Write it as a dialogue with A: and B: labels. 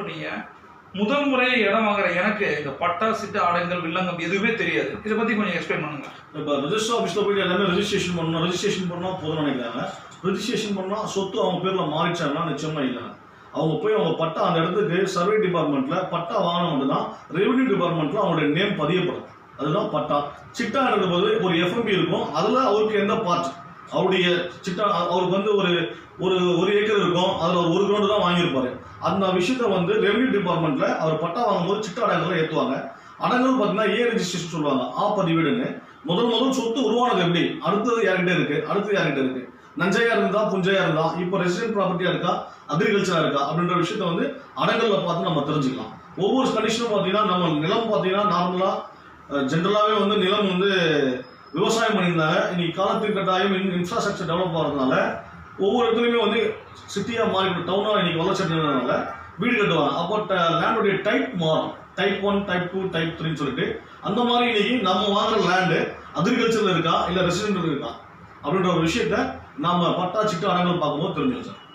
A: பண்ணீங்க. முதல் முறையை இடம் வாங்குற எனக்கு இந்த பட்டா சிட்டு ஆடங்கள் வில்லங்கம் எதுவுமே தெரியாது. இதை பத்தி கொஞ்சம் எக்ஸ்பிளைன் பண்ணுங்க.
B: இப்போ ரிஜிஸ்டர் ஆஃபீஸில் போயிட்டு எல்லாமே ரிஜிஸ்ட்ரேஷன் பண்ணணும். ரிஜிஸ்ட்ரேஷன் பண்ணால் போதும் நினைக்கிறாங்க. ரெஜிஸ்ட்ரேஷன் பண்ணால் சொத்து அவங்க பேரில் மாறிச்சாங்கன்னா நிச்சயமா இல்லை. அவங்க போய் அவங்க பட்டா அந்த இடத்துக்கு சர்வே டிபார்ட்மெண்ட்ல பட்டா வாங்கின மட்டும் தான் ரெவென்யூ டிபார்ட்மெண்ட்ல அவங்களுடைய நேம் பதியப்படும். அதுதான் பட்டா. சிட்டா போது ஒரு எஃப்எம்பி இருக்கும். அதில் அவருக்கு எந்த பார்ட் அவருடைய சிட்டா அவருக்கு வந்து ஒரு ஒரு ஒரு ஏக்கர் இருக்கும். அதில் ஒரு ஒரு கிரவுண்டு தான் வாங்கியிருப்பாரு. அந்த விஷயத்த வந்து ரெவன்யூ டிபார்ட்மெண்ட்ல அவர் பட்டா வாங்கும்போது சிட்டா அடங்கலாம் ஏற்றுவாங்க அடங்கல் பார்த்தீங்கன்னா ஏ ரெஜிஸ்ட்ரேஷன் சொல்லுவாங்க. ஆ பதிவேடுன்னு முதல் முதல் சொத்து உருவானது எப்படி? அடுத்தது யார்கிட்ட இருக்கு? அடுத்தது யார்கிட்ட இருக்கு? நஞ்சையா இருந்தா புஞ்சையா இருந்தா இப்போ ரெசிடென்ட் ப்ராப்பர்ட்டியா இருக்கா? அக்ரிகல்ச்சரா இருக்கா? அப்படின்ற விஷயத்த வந்து அடங்கல்ல பார்த்து நம்ம தெரிஞ்சுக்கலாம். ஒவ்வொரு கண்டிஷனும் பார்த்தீங்கன்னா நம்ம நிலம் பார்த்தீங்கன்னா நார்மலா ஜென்ரலாகவே வந்து நிலம் வந்து விவசாயம் பண்ணியிருந்தாங்க. இன்னைக்கு காலத்துக்கு கட்டாயம் இன்ஃப்ராஸ்ட்ரக்சர் டெவலப் ஆகிறதுனால ஒவ்வொரு இடத்துலையுமே வந்து சிட்டியாக மாறி டவுனாக இன்னைக்கு வளர்ச்சி அடைந்ததுனால வீடு கட்டுவாங்க. அப்போ லேண்டுடைய டைப் மாறும். Type one type two type த்ரீன்னு சொல்லிட்டு அந்த மாதிரி இன்னைக்கு நம்ம வாங்குற லேண்டு அக்ரிகல்ச்சரில் இருக்கா? இல்லை ரெசிடென்ட் இருக்கா? அப்படின்ற ஒரு விஷயத்த நம்ம பட்டா சிட்டு அடங்கல் பார்க்கும்போது தெரிஞ்சுக்கலாம் சார்.